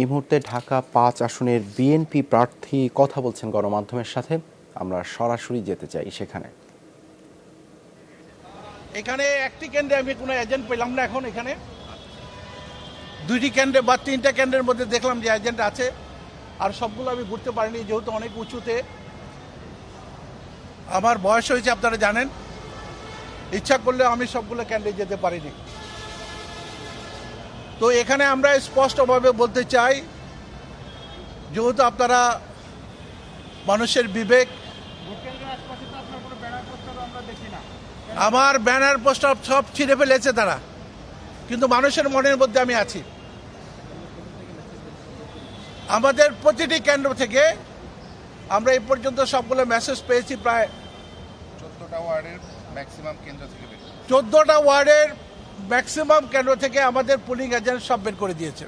এই মুহূর্তে ঢাকা পাঁচ আসনের বিএনপি প্রার্থী কথা বলছেন গণমাধ্যমের সাথে। আমরা সরাসরি যেতে চাই সেখানে। এখানে একটি কেন্দ্রে আমি কোনো এজেন্ট পেলাম না এখন এখানে। দুইটি কেন্দ্রে বা তিনটা কেন্দ্রের মধ্যে দেখলাম যে এজেন্ট আছে। আর সবগুলো আমি ঘুরতে পারিনি, যেহেতু অনেক উঁচুতে। আমার বয়স হয়েছে, আপনারা জানেন। ইচ্ছা করলে আমি সবগুলো কেন্দ্রে যেতে পারিনি। তো এখানে আমরা স্পষ্টভাবে বলতে চাই যেহেতু আপনারা মানুষের বিবেক আমার ব্যানার পোস্টার সব ছিঁড়ে ফেলেছে তারা কিন্তু মানুষের মনের মধ্যে আমি আছি। আমাদের প্রতিটি কেন্দ্র থেকে আমরা এই পর্যন্ত সবগুলো মেসেজ পেয়েছি প্রায় চোদ্দটা ওয়ার্ডের ম্যাক্সিমাম কেন্দ্র থেকে চোদ্দটা ওয়ার্ডের ম্যাক্সিমাম কেন্দ্র থেকে আমাদের পুলিং এজেন্ট সব বের করে দিয়েছে।